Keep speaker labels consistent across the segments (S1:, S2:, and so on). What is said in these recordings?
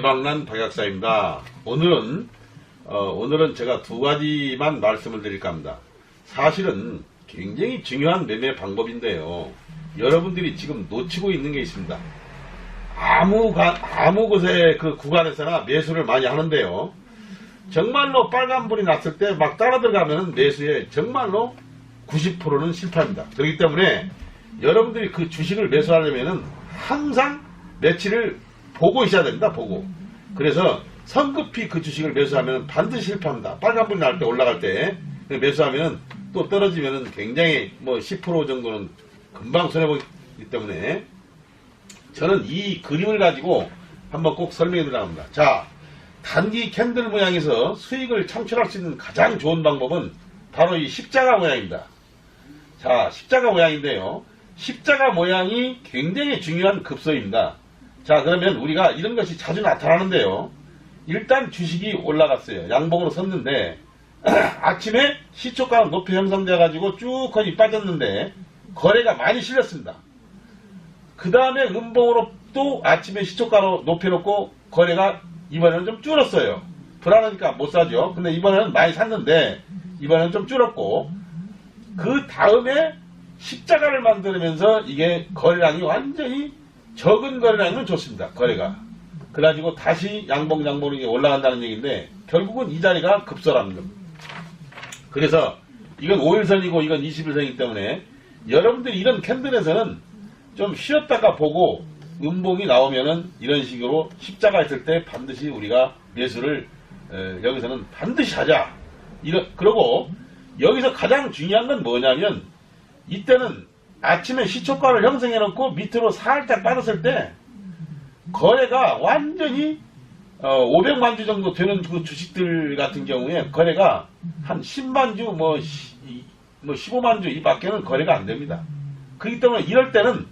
S1: 대박난 박약사입니다. 오늘은 어, 오늘은 제가 두 가지만 말씀을 드릴까 합니다. 사실은 굉장히 중요한 매매 방법인데요. 여러분들이 지금 놓치고 있는 게 있습니다. 아무 가, 아무 곳에 그 구간에서나 매수를 많이 하는데요. 정말로 빨간불이 났을 때 막 따라 들어가면 매수에 정말로 90%는 실패합니다. 그렇기 때문에 여러분들이 그 주식을 매수하려면은 항상 며칠을 보고 있어야 됩니다. 보고. 그래서 성급히 그 주식을 매수하면 반드시 실패합니다. 빨간불이 날때 올라갈 때 매수하면 또 떨어지면 굉장히 뭐 10% 정도는 금방 손해보기 때문에 저는 이 그림을 가지고 한번 꼭 설명해 드리려고 합니다. 자, 단기 캔들 모양에서 수익을 창출할 수 있는 가장 좋은 방법은 바로 이 십자가 모양입니다. 자, 십자가 모양인데요. 십자가 모양이 굉장히 중요한 급소입니다. 자, 그러면 우리가 이런 것이 자주 나타나는데요. 일단 주식이 올라갔어요. 양봉으로 섰는데, 아침에 시초가가 높이 형성돼 가지고 쭉 거의 빠졌는데, 거래가 많이 실렸습니다. 그 다음에 음봉으로 또 아침에 시초가로 높여놓고 거래가 이번에는 좀 줄었어요. 불안하니까 못 사죠. 근데 이번에는 많이 샀는데 이번에는 좀 줄었고 그 다음에 십자가를 만들면서 이게 거래량이 완전히 적은 거래량이면 좋습니다. 거래가. 그래가지고 다시 양봉 양봉이 이게 올라간다는 얘기인데 결국은 이 자리가 겁니다. 그래서 이건 5일선이고 이건 21선이기 때문에 여러분들이 이런 캔들에서는 좀 쉬었다가 보고 음봉이 나오면은 이런 식으로 십자가 있을 때 반드시 우리가 매수를 에, 여기서는 반드시 하자. 이런 그러고 여기서 가장 중요한 건 뭐냐면 이때는 아침에 시초가를 형성해 놓고 밑으로 살짝 빠졌을 때 거래가 완전히 어, 500만 주 정도 되는 그 주식들 같은 경우에 거래가 한 10만 주, 뭐, 뭐 15만 주 이 밖에는 거래가 안 됩니다. 그렇기 때문에 이럴 때는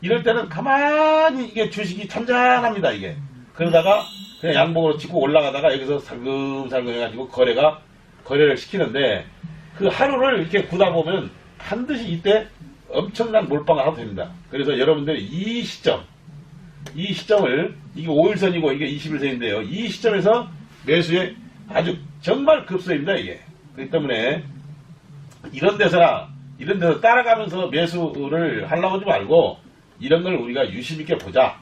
S1: 이럴 때는 가만히 이게 주식이 잔잔합니다, 이게. 그러다가 그냥 양봉으로 찍고 올라가다가 여기서 살금살금 해가지고 거래가, 거래를 시키는데 그 하루를 이렇게 구다 보면 반드시 이때 엄청난 몰빵을 하도 됩니다. 그래서 여러분들이 이 시점, 이 시점을, 이게 5일선이고 이게 21선인데요. 이 시점에서 매수에 아주 정말 급소입니다, 이게. 그렇기 때문에 이런 데서나, 이런 데서 따라가면서 매수를 하려고 하지 말고, 이런 걸 우리가 유심 있게 보자.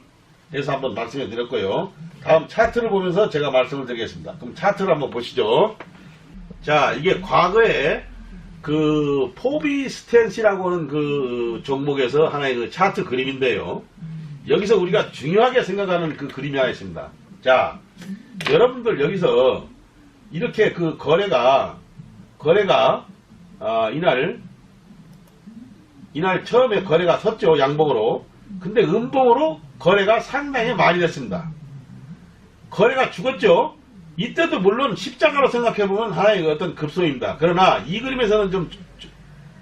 S1: 해서 한번 말씀해 드렸고요. 다음 차트를 보면서 제가 말씀을 드리겠습니다. 그럼 차트를 한번 보시죠. 자, 이게 과거에 그 포비 스탠시라고 하는 그 종목에서 하나의 그 차트 그림인데요. 여기서 우리가 중요하게 생각하는 그 그림이 하나 있습니다. 자, 여러분들 여기서 이렇게 그 거래가 거래가 아, 이날 이날 처음에 거래가 섰죠 양봉으로 근데 음봉으로 거래가 상당히 많이 됐습니다 거래가 죽었죠 이때도 물론 십자가로 생각해보면 하나의 어떤 급소입니다 그러나 이 그림에서는 좀 주-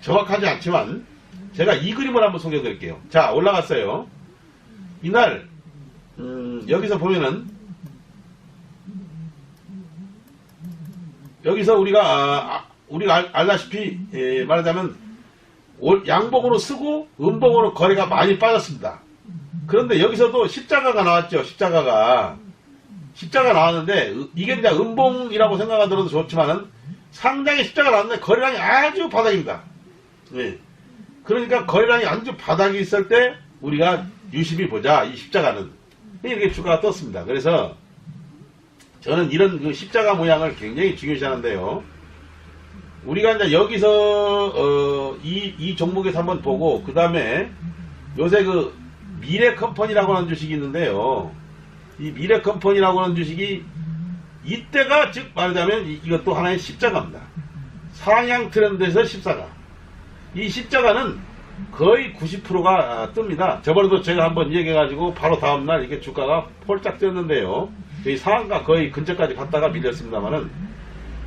S1: 정확하지 않지만 제가 이 그림을 한번 소개해 드릴게요 자 올라갔어요 이날 음, 여기서 보면은 여기서 우리가 아, 아, 우리가 알, 알다시피 예, 말하자면 올- 양봉으로 쓰고 음봉으로 거래가 많이 빠졌습니다. 그런데 여기서도 십자가가 나왔죠. 십자가가 십자가 나왔는데 으- 이게 그냥 음봉이라고 생각하 들어도 좋지만은 상당히 십자가 나왔는데 거래량이 아주 바닥입니다. 예. 그러니까 거래량이 아주 바닥이 있을 때 우리가 유심히 보자 이 십자가는 이렇게 주가가 떴습니다. 그래서 저는 이런 그 십자가 모양을 굉장히 중요시하는데요. 우리가 이제 여기서 어, 이, 이 종목에서 한번 보고 그 다음에 요새 그 미래 컴퍼니라고 하는 주식이 있는데요. 이 미래 컴퍼니라고 하는 주식이 이때가 즉 말하자면 이- 이것도 하나의 십자가입니다. 상향 트렌드에서 십자가. 이 십자가는 거의 90%가 뜹니다. 저번에도 제가 한번 얘기해가지고 바로 다음날 이게 주가가 폴짝 뛰었는데요. 저희 상한가 거의 근처까지 갔다가 밀렸습니다만은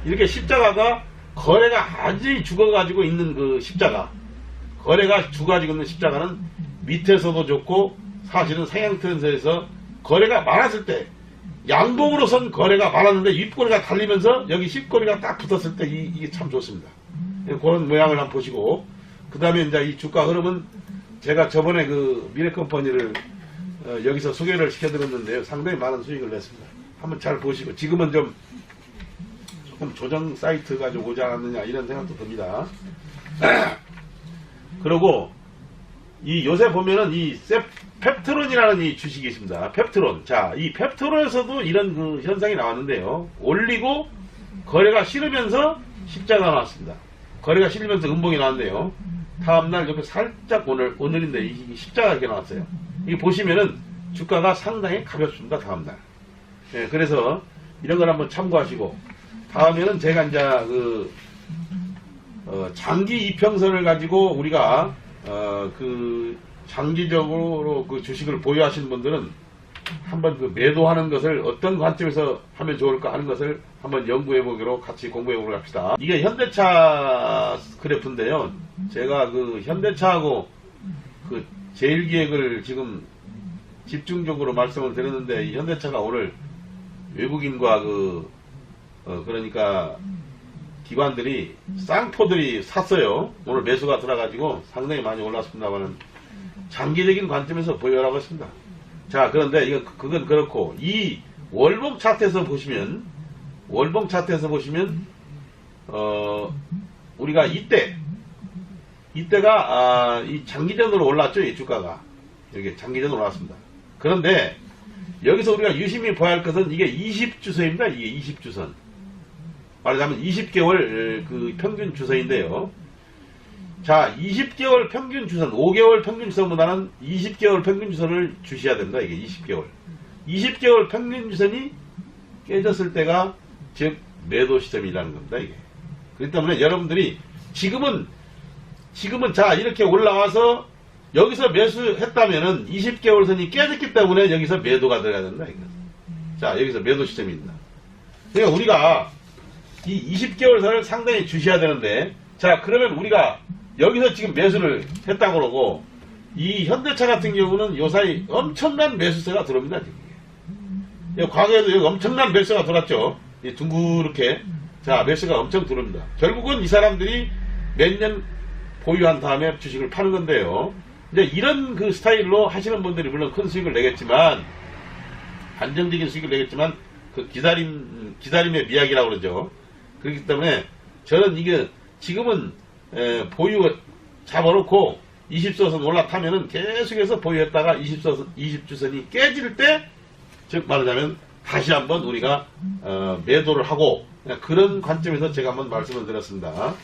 S1: 이렇게 십자가가 거래가 완전히 죽어가지고 있는 그 십자가 거래가 죽어가지고 있는 십자가는 밑에서도 좋고 사실은 상향 트렌드에서 거래가 많았을 때 양봉으로 선 거래가 많았는데 윗꼬리가 달리면서 여기 십꼬리가 딱 붙었을 때 이, 게참 좋습니다. 그런 모양을 한번 보시고 그 다음에 이제 이 주가 흐름은 제가 저번에 그 미래컴퍼니를 어, 여기서 소개를 시켜드렸는데요. 상당히 많은 수익을 냈습니다. 한번 잘 보시고 지금은 좀 조금 조정 사이트가 좀 오지 않았느냐 이런 생각도 듭니다. 그리고 이 요새 보면은 이 셉, 펩트론이라는 이 주식이 있습니다. 펩트론. 자, 이 펩트론에서도 이런 그 현상이 나왔는데요. 올리고 거래가 싫으면서 십자가 나왔습니다. 거래가 싫으면서 음봉이 나왔는데요. 다음날 옆에 살짝 오늘, 오늘인데 이 십자가 이렇게 나왔어요. 이게 보시면은 주가가 상당히 가볍습니다. 다음날. 예, 그래서 이런 걸 한번 참고하시고 다음에는 제가 이제 그 어, 장기 이평선을 가지고 우리가 어, 그 장기적으로 그 주식을 보유하시는 분들은 한번 그 매도하는 것을 어떤 관점에서 하면 좋을까 하는 것을 한번 연구해 보기로 같이 공부해 보기로 합시다. 이게 현대차 그래프인데요. 제가 그 현대차하고 그 제일 기획을 지금 집중적으로 말씀을 드렸는데 이 현대차가 오늘 외국인과 그 어, 그러니까 기관들이 쌍포들이 샀어요. 오늘 매수가 들어가지고 상당히 많이 올랐습니다만은 장기적인 관점에서 보유하라고 했습니다. 자 그런데 이건 그건 그렇고 이 월봉 차트에서 보시면 월봉 차트에서 보시면 어 우리가 이때 이때가 아, 이 장기전으로 올랐죠 이 주가가 여기 장기전으로 올랐습니다. 그런데 여기서 우리가 유심히 봐야 할 것은 이게 20주선입니다. 이게 20주선. 말하자면 20개월 그 평균 주선인데요. 자, 20개월 평균 주선, 5개월 평균 주선보다는 20개월 평균 주선을 주셔야 된다. 이게 20개월. 20개월 평균 주선이 깨졌을 때가 즉 매도 시점이라는 겁니다. 이게. 그렇기 때문에 여러분들이 지금은 지금은 자 이렇게 올라와서 여기서 매수했다면은 20개월 선이 깨졌기 때문에 여기서 매도가 들어가야 된다. 이거. 자 여기서 매도 시점입니다. 그러니까 우리가 이 20개월 선을 상당히 주셔야 되는데 자 그러면 우리가 여기서 지금 매수를 했다고 그러고 이 현대차 같은 경우는 요사이 엄청난 매수세가 들어옵니다. 지금. 예, 과거에도 여기 엄청난 매수가 들어왔죠. 이 둥그렇게 자 매수가 엄청 들어옵니다. 결국은 이 사람들이 몇 년 보유한 다음에 주식을 파는 건데요. 이제 이런 그 스타일로 하시는 분들이 물론 큰 수익을 내겠지만 안정적인 수익을 내겠지만 그 기다림 기다림의 미학이라고 그러죠. 그렇기 때문에 저는 이게 지금은 에, 보유 잡아놓고 20주선 올라타면은 계속해서 보유했다가 20주선, 20주선이 깨질 때, 즉 말하자면 다시 한번 우리가 어, 매도를 하고 그런 관점에서 제가 한번 말씀을 드렸습니다.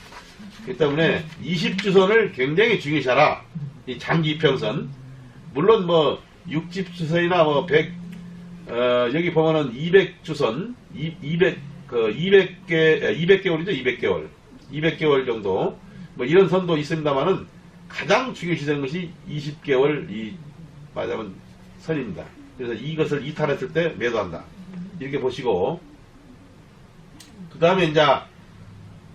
S1: 그렇기 때문에 20주선을 굉장히 중요시하라. 이 장기 평선. 물론 뭐 60주선이나 뭐 100, 어, 여기 보면은 200주선, 200, 그 200개, 200개월이죠, 200개월. 200개월 정도. 뭐 이런 선도 있습니다만은 가장 중요시되는 것이 20개월 이, 말하자면 선입니다. 그래서 이것을 이탈했을 때 매도한다. 이렇게 보시고, 그 다음에 이제,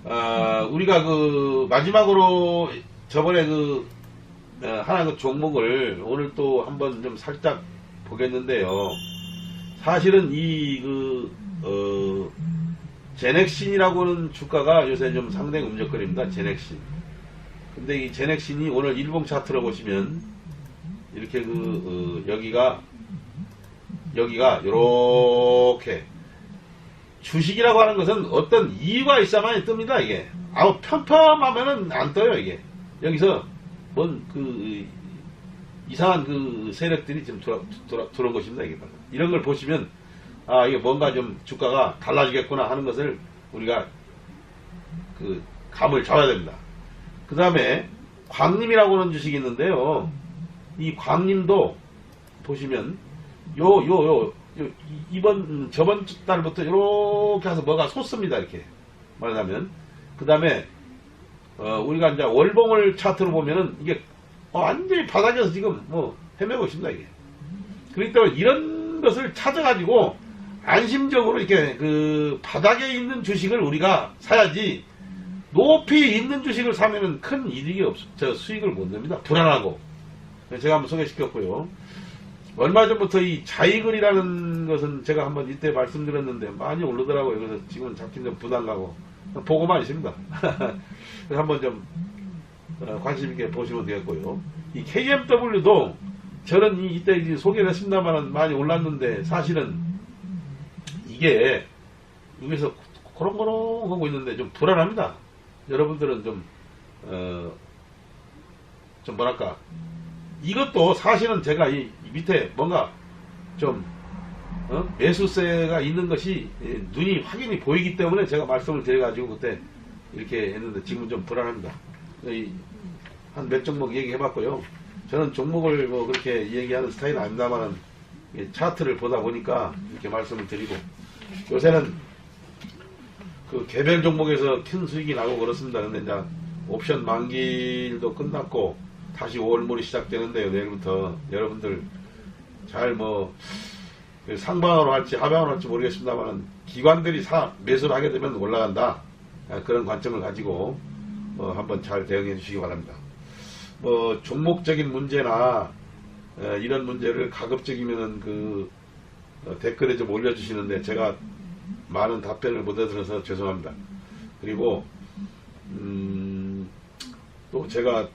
S1: 어, 우리가 그, 마지막으로 저번에 그, 어, 하나 그 종목을 오늘 또 한번 좀 살짝 보겠는데요. 사실은 이 그, 어, 제넥신이라고 하는 주가가 요새 좀 상당히 움직거립니다. 제넥신. 근데 이 제넥신이 오늘 일봉 차트로 보시면 이렇게 그, 어, 여기가, 여기가 요렇게 주식이라고 하는 것은 어떤 이유가 있어야만 뜹니다, 이게. 아우, 편편하면은 안 떠요, 이게. 여기서, 뭔, 그, 이상한 그 세력들이 지금 들어, 들어, 들어온 것입니다, 이게. 이런 걸 보시면, 아, 이게 뭔가 좀 주가가 달라지겠구나 하는 것을 우리가 그, 감을 잡아야 됩니다. 그 다음에, 광림이라고 하는 주식이 있는데요. 이 광림도 보시면, 요, 요, 요, 요, 이- 이번, 저번 주 달부터 이렇게 해서 뭐가 솟습니다, 이렇게. 말하자면. 그 다음에, 어, 우리가 이제 월봉을 차트로 보면은 이게 완전히 바닥에서 지금 뭐 헤매고 있습니다, 이게. 때문에 이런 것을 찾아가지고 안심적으로 이렇게 그 바닥에 있는 주식을 우리가 사야지 높이 있는 주식을 사면은 큰 이득이 없, 저 수익을 못 냅니다. 불안하고. 제가 한번 소개시켰고요. 얼마 전부터 이 자이글이라는 것은 제가 한번 이때 말씀드렸는데 많이 오르더라고요. 그래서 지금은 잡힌 좀 부담 가고 보고만 있습니다. 그래서 한번 좀 어, 관심 있게 보시면 되겠고요. 이 KMW도 저는 이- 이때 이제 소개를 했습니다만 많이 올랐는데 사실은 이게 여기서 코롱코롱 하고 있는데 좀 불안합니다. 여러분들은 좀, 어, 좀 뭐랄까. 이것도 사실은 제가 이, 이 밑에 뭔가 좀, 어? 매수세가 있는 것이 예, 눈이 확연히 보이기 때문에 제가 말씀을 드려가지고 그때 이렇게 했는데 지금은 좀 불안합니다. 한 몇 종목 얘기해봤고요. 저는 종목을 뭐 그렇게 얘기하는 스타일은 아닙니다만 차트를 보다 보니까 이렇게 말씀을 드리고 요새는 그 개별 종목에서 큰 수익이 나고 그렇습니다. 근데 이제 옵션 만기일도 끝났고 다시 5월물이 시작되는데요. 내일부터 여러분들 잘 뭐 상방으로 할지 하방으로 할지 모르겠습니다만 기관들이 사 매수를 하게 되면 올라간다. 아, 그런 관점을 가지고 어, 한번 잘 대응해 주시기 바랍니다. 뭐 종목적인 문제나 어, 이런 문제를 가급적이면은 그 어, 댓글에 좀 올려주시는데 제가 많은 답변을 못 해드려서 죄송합니다. 그리고 음, 또 제가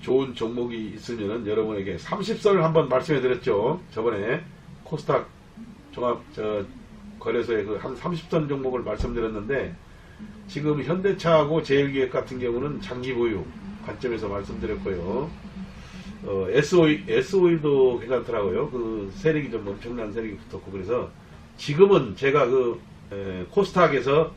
S1: 좋은 종목이 있으면은 여러분에게 30선을 한번 말씀해 드렸죠. 저번에 코스닥 종합 저 거래소에 그 한 30선 종목을 말씀드렸는데 지금 현대차하고 제일기획 같은 경우는 장기 보유 관점에서 말씀드렸고요. 어, SOE, SOE도 괜찮더라고요. 그 세력이 좀 엄청난 세력이 붙었고 그래서 지금은 제가 그 에, 코스닥에서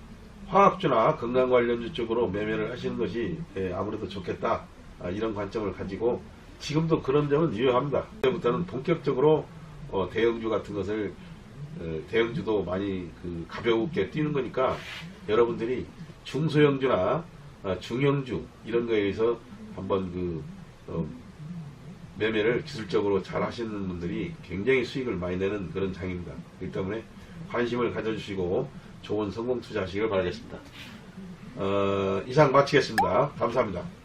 S1: 화학주나 건강 관련주 쪽으로 매매를 하시는 것이 에, 아무래도 좋겠다 아, 이런 관점을 가지고 지금도 그런 점은 유효합니다. 그때부터는 본격적으로 어, 대형주 같은 것을 어, 대형주도 많이 그 가볍게 뛰는 거니까 여러분들이 중소형주나 어, 중형주 이런 거에 의해서 한번 그 어, 매매를 기술적으로 잘 하시는 분들이 굉장히 수익을 많이 내는 그런 장입니다. 그렇기 때문에 관심을 가져주시고 좋은 성공 투자하시길 바라겠습니다. 어, 이상 마치겠습니다. 감사합니다.